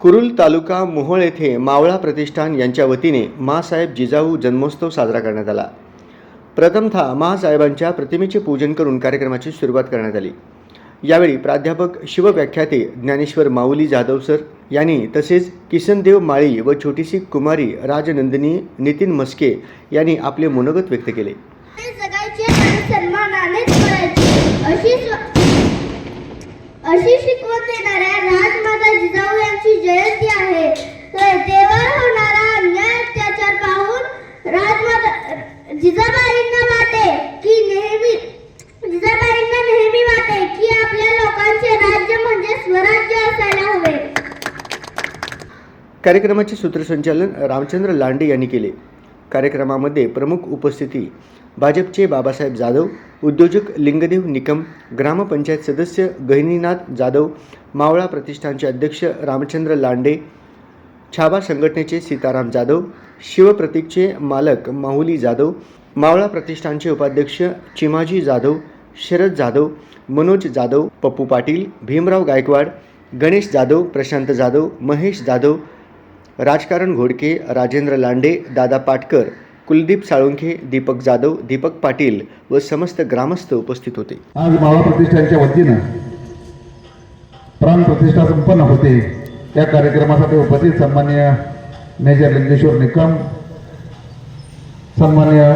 कुरुल तालुका मोहोळ येथे मावळा प्रतिष्ठान यांच्या वतीने मासाहेब जिजाऊ जन्मोत्सव साजरा करण्यात आला. प्रथमतः महासाहेबांच्या प्रतिमेचे पूजन करून कार्यक्रमाची सुरुवात करण्यात आली. यावेळी प्राध्यापक शिवव्याख्याते ज्ञानेश्वर माऊली जाधव सर यांनी तसेच किसनदेव माळी व छोटीशी कुमारी राजनंदिनी नितीन मस्के यांनी आपले मनोगत व्यक्त केले. अशी अशी शिकवण देणाऱ्या राजमाता जिजाऊ यांची जयंती आहे. तर तेव्हा होणारा अन्याय अत्याचार पाहून राजमाता जिजाबाईंना वाटे की नेहमी जिजाबाईंना नेहमी वाटे. कार्यक्रमाचे सूत्रसंचालन रामचंद्र लांडे यांनी केले. कार्यक्रमामध्ये प्रमुख उपस्थिती भाजपचे बाबासाहेब जाधव उद्योजक लिंगदेव निकम ग्रामपंचायत सदस्य गहिनीनाथ जाधव मावळा प्रतिष्ठानचे अध्यक्ष रामचंद्र लांडे छाबा संघटनेचे सीताराम जाधव शिवप्रतीकचे मालक माहुली जाधव मावळा प्रतिष्ठानचे उपाध्यक्ष चिमाजी जाधव शरद जाधव मनोज जाधव पप्पू पाटील भीमराव गायकवाड गणेश जाधव प्रशांत जाधव महेश जाधव राजकारण घोडके राजेंद्र लांडे दादा पाटकर कुलदीप साळुंखे दीपक जाधव दीपक पाटील व समस्त ग्रामस्थ उपस्थित होते. आज मावळा प्रतिष्ठानच्या वतीनं प्राण प्रतिष्ठा संपन्न होते. या कार्यक्रमासाठी उपस्थित सन्मान्य मेजर लिंगेश्वर निकम सन्मान्य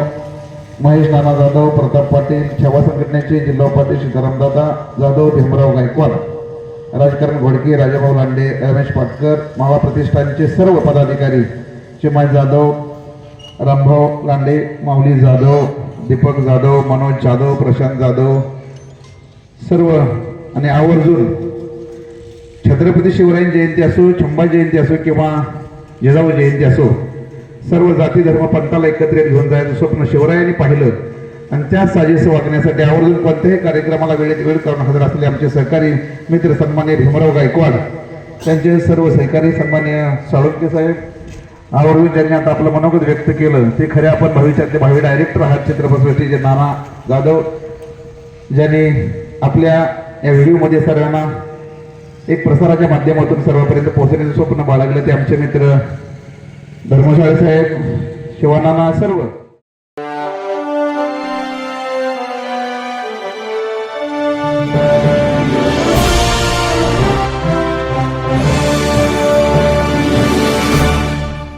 महेश नाना जाधव प्रताप पाटील छावा संघटनेचे जिल्हा उपाध्यक्ष सीतारामदादा जाधव भीमराव गायकवाड राजकारण घोडके राजाभाऊ लांडे रमेश पाटकर मावा प्रतिष्ठानचे सर्व पदाधिकारी चिमाय जाधव रामभाऊ लांडे माऊली जाधव दीपक जाधव मनोज जाधव प्रशांत जाधव सर्व आणि आवर्जून छत्रपती शिवरायन जयंती असो छंबा जयंती असो किंवा जिजाऊ जयंती असो सर्व जाती धर्म पंथाला एकत्रित घेऊन जायचं स्वप्न शिवरायांनी पाहिलं. आणि त्याच साजेसं वागण्यासाठी आवर्जून कोणत्याही कार्यक्रमाला वेळेत वेळ करून हजर असलेले आमचे सहकारी मित्र सन्मान्य भीमराव गायकवाड त्यांचे सर्व सहकारी सन्मान्य साळुंके साहेब आवर्जून ज्यांनी आता आपलं मनोगत व्यक्त केलं ते खरे आपण भविष्यातले भावी डायरेक्टर आहात चित्रपटसृष्टीचे नाना जाधव ज्यांनी आपल्या या व्हिडिओमध्ये सर्वांना एक प्रसाराच्या माध्यमातून सर्वांपर्यंत पोहोचण्याचं स्वप्न बाळगलं ते आमचे मित्र धर्मशाळे साहेब शिवानाना सर्व